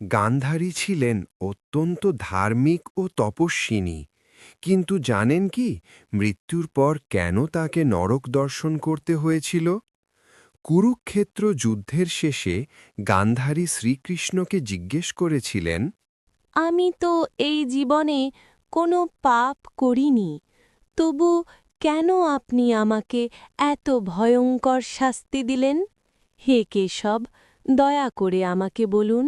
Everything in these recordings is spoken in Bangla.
গান্ধারী ছিলেন অত্যন্ত ধার্মিক ও তপস্বিনী। কিন্তু জানেন কি, মৃত্যুর পর কেন তাকে নরক দর্শন করতে হয়েছিল? কুরুক্ষেত্র যুদ্ধের শেষে গান্ধারী শ্রীকৃষ্ণকে জিজ্ঞেস করেছিলেন, আমি তো এই জীবনে কোনো পাপ করিনি, তবু কেন আপনি আমাকে এত ভয়ঙ্কর শাস্তি দিলেন? হে কেশব, দয়া করে আমাকে বলুন।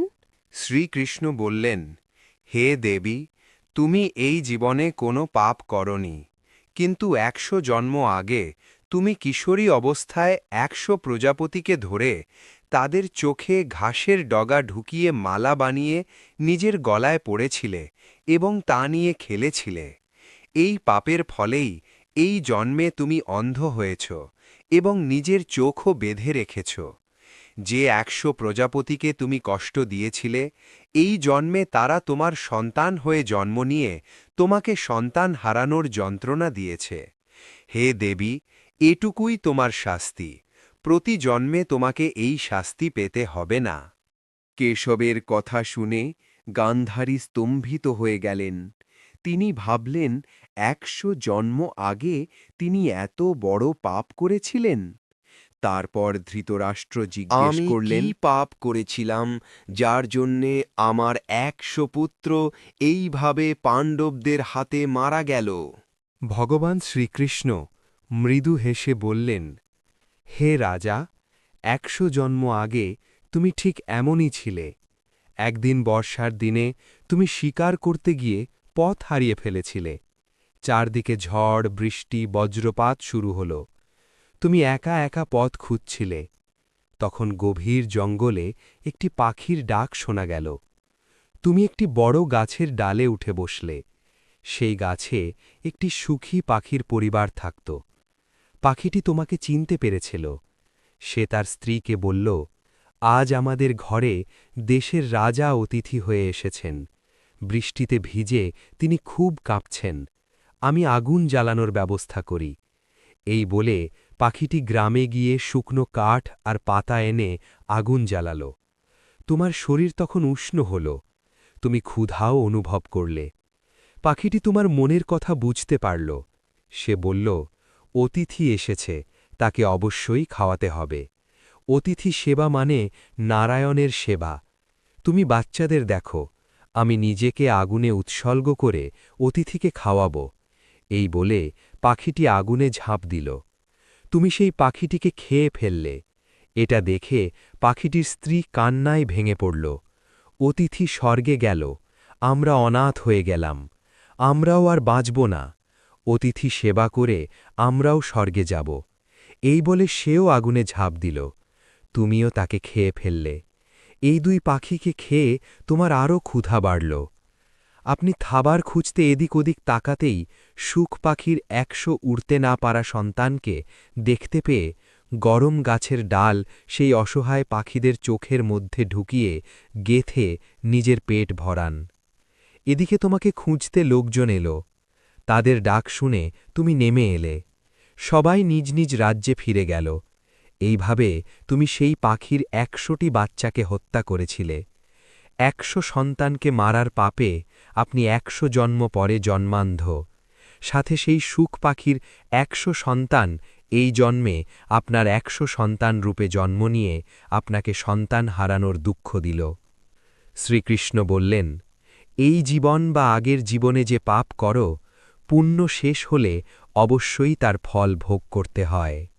শ্রীকৃষ্ণ বললেন, হে দেবী, তুমি এই জীবনে কোনো পাপ করনি। কিন্তু একশো জন্ম আগে তুমি কিশোরী অবস্থায় একশো প্রজাপতিকে ধরে তাদের চোখে ঘাসের ডগা ঢুকিয়ে মালা বানিয়ে নিজের গলায় পড়েছিলে এবং তা নিয়ে খেলেছিলে। এই পাপের ফলেই এই জন্মে তুমি অন্ধ হয়েছ এবং নিজের চোখও বেঁধে রেখেছ। যে একশো প্রজাপতিকে তুমি কষ্ট দিয়েছিলে, এই জন্মে তারা তোমার সন্তান হয়ে জন্ম নিয়ে তোমাকে সন্তান হারানোর যন্ত্রণা দিয়েছে। হে দেবী, এটুকুই তোমার শাস্তি। প্রতি জন্মে তোমাকে এই শাস্তি পেতে হবে না। কেশবের কথা শুনে গান্ধারী স্তম্ভিত হয়ে গেলেন। তিনি ভাবলেন, একশো জন্ম আগে তিনি এত বড় পাপ করেছিলেন? তারপর ধৃতরাষ্ট্র জিজ্ঞেস করলেন পাপ করেছিলাম যার জন্যে আমার একশো পুত্র এইভাবে পাণ্ডবদের হাতে মারা গেল? ভগবান শ্রীকৃষ্ণ মৃদু হেসে বললেন হে রাজা একশো জন্ম আগে তুমি ঠিক এমনই ছিলে। একদিন বর্ষার দিনে তুমি শিকার করতে গিয়ে পথ হারিয়ে ফেলেছিলে। চারদিকে ঝড় বৃষ্টি বজ্রপাত শুরু হল। তুমি একা একা পথ খুঁজছিলে। তখন গভীর জঙ্গলে একটি পাখির ডাক শোনা গেল। তুমি একটি বড় গাছের ডালে উঠে বসলে। সেই গাছে একটি সুখী পাখির পরিবার থাকত। পাখিটি তোমাকে চিনতে পেরেছিল। সে তার স্ত্রীকে বলল, আজ আমাদের ঘরে দেশের রাজা অতিথি হয়ে এসেছেন। বৃষ্টিতে ভিজে তিনি খুব কাঁপছেন। আমি আগুন জ্বালানোর ব্যবস্থা করি। এই বলে পাখিটি গ্রামে গিয়ে শুকনো কাঠ আর পাতা এনে আগুন জ্বালাল। তোমার শরীর তখন উষ্ণ হল। তুমি ক্ষুধাও অনুভব করলে। পাখিটি তোমার মনের কথা বুঝতে পারল। সে বলল, অতিথি এসেছে, তাকে অবশ্যই খাওয়াতে হবে। অতিথি সেবা মানে নারায়ণের সেবা। তুমি বাচ্চাদের দেখো, আমি নিজেকে আগুনে উৎসর্গ করে অতিথিকে খাওয়াব। এই বলে পাখিটি আগুনে ঝাঁপ দিল। তুমি সেই পাখিটিকে খেয়ে ফেললে। এটা দেখে পাখিটির স্ত্রী কান্নায় ভেঙে পড়ল। অতিথি স্বর্গে গেল। আমরা অনাথ হয়ে গেলাম। আমরাও আর বাঁচব না। অতিথি সেবা করে আমরাও স্বর্গে যাব। এই বলে সেও আগুনে ঝাঁপ দিল। তুমিও তাকে খেয়ে ফেললে। এই দুই পাখিকে খেয়ে তোমার আরও ক্ষুধা বাড়ল। আপনি থাবার খুঁজতে এদিক ওদিক তাকাতেই সুখ পাখির একশো উড়তে না পারা সন্তানকে দেখতে পেয়ে গরম গাছের ডাল সেই অসহায় পাখিদের চোখের মধ্যে ঢুকিয়ে গেথে নিজের পেট ভরান। এদিকে তোমাকে খুঁজতে লোকজন এলো। তাদের ডাক শুনে তুমি নেমে এলে। সবাই নিজ নিজ রাজ্যে ফিরে গেল। এইভাবে তুমি সেই পাখির একশোটি বাচ্চাকে হত্যা করেছিলে। একশো সন্তানকে মারার পাপে আপনি একশো জন্ম পরে জন্মান্ধ। সাথে সেই সুখ পাখির একশো সন্তান এই জন্মে আপনার একশো সন্তান রূপে জন্ম নিয়ে আপনাকে সন্তান হারানোর দুঃখ দিল। শ্রীকৃষ্ণ বললেন, এই জীবন বা আগের জীবনে যে পাপ করো, পুণ্য শেষ হলে অবশ্যই তার ফল ভোগ করতে হয়।